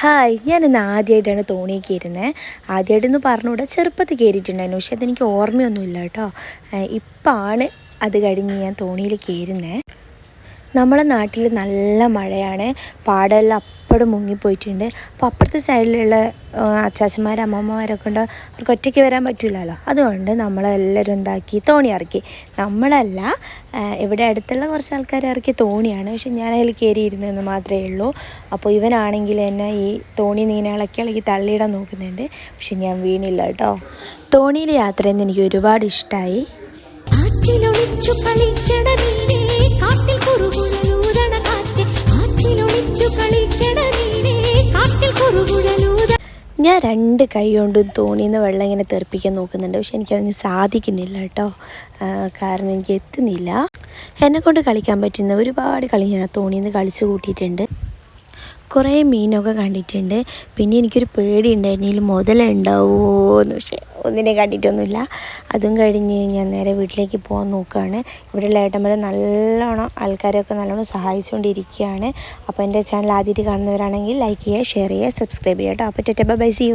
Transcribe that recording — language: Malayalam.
ഹായ് ഞാൻ ഇന്ന് ആദ്യമായിട്ടാണ് തോണിയിൽ കയറുന്നത് ആദ്യമായിട്ടെന്ന് പറഞ്ഞുകൂടെ? ചെറുപ്പത്തിൽ കയറിയിട്ടുണ്ടായിരുന്നു പക്ഷേ അതെനിക്ക് ഓർമ്മയൊന്നുമില്ല കേട്ടോ. ഇപ്പാണ് അത് കഴിഞ്ഞ് ഞാൻ തോണിയിൽ കയറുന്നത് നമ്മളെ നാട്ടിൽ നല്ല മഴയാണ്. പാടെല്ലാം അപ്പടെ മുങ്ങിപ്പോയിട്ടുണ്ട്. അപ്പോൾ അപ്പുറത്തെ സൈഡിലുള്ള അച്ചാച്ചന്മാർ അമ്മമ്മമാരൊക്കെ ഉണ്ട്? അവർക്ക് ഒറ്റയ്ക്ക് വരാൻ പറ്റില്ലല്ലോ അതുകൊണ്ട് നമ്മളെല്ലാവരും എന്താക്കി? തോണി ഇറക്കി. നമ്മളല്ല ഇവിടെ അടുത്തുള്ള കുറച്ച് ആൾക്കാർ ഇറക്കി തോണിയാണ്. പക്ഷെ ഞാൻ അതിൽ കയറിയിരുന്നെന്ന് മാത്രമേ ഉള്ളൂ. അപ്പോൾ ഇവനാണെങ്കിൽ എന്നെ ഈ തോണി നീനകളൊക്കെ ഇളക്കി തള്ളിയിടാൻ നോക്കുന്നുണ്ട്. പക്ഷെ ഞാൻ വീണില്ല കേട്ടോ. തോണിയിലെ യാത്ര എനിക്ക് ഒരുപാട് ഇഷ്ടമായി ഞാൻ രണ്ട് കൈ കൊണ്ടും തോണിയിൽ നിന്ന് വെള്ളം ഇങ്ങനെ തെറിപ്പിക്കാൻ നോക്കുന്നുണ്ട്. പക്ഷെ എനിക്കതിന് സാധിക്കുന്നില്ല കേട്ടോ. കാരണം എനിക്ക് എത്തുന്നില്ല. എന്നെക്കൊണ്ട് കളിക്കാൻ പറ്റുന്ന ഒരുപാട് കളി ഞാൻ തോണിയിൽ നിന്ന് കളിച്ചു കൂട്ടിയിട്ടുണ്ട്. കുറേ മീനൊക്കെ കണ്ടിട്ടുണ്ട്. പിന്നെ എനിക്കൊരു പേടി ഉണ്ടായിരുന്നു ഇതിൽ മുതലുണ്ടാവുമോ എന്ന്. പക്ഷേ ഒന്നിനെ കണ്ടിട്ടൊന്നുമില്ല. അതും കഴിഞ്ഞ് ഞാൻ നേരെ വീട്ടിലേക്ക് പോകാൻ നോക്കുകയാണ്. ഇവിടെയുള്ള ഏട്ടന്മാർ നല്ലോണം ആൾക്കാരൊക്കെ നല്ലോണം സഹായിച്ചുകൊണ്ടിരിക്കുകയാണ്. അപ്പോൾ എന്റെ ചാനൽ ആദ്യമായിട്ട് കാണുന്നവരാണെങ്കിൽ ലൈക്ക് ചെയ്യുക ഷെയർ ചെയ്യുക സബ്സ്ക്രൈബ് ചെയ്യുക കേട്ടോ. അപ്പോൾ ടെറ്റ ബൈ സി യു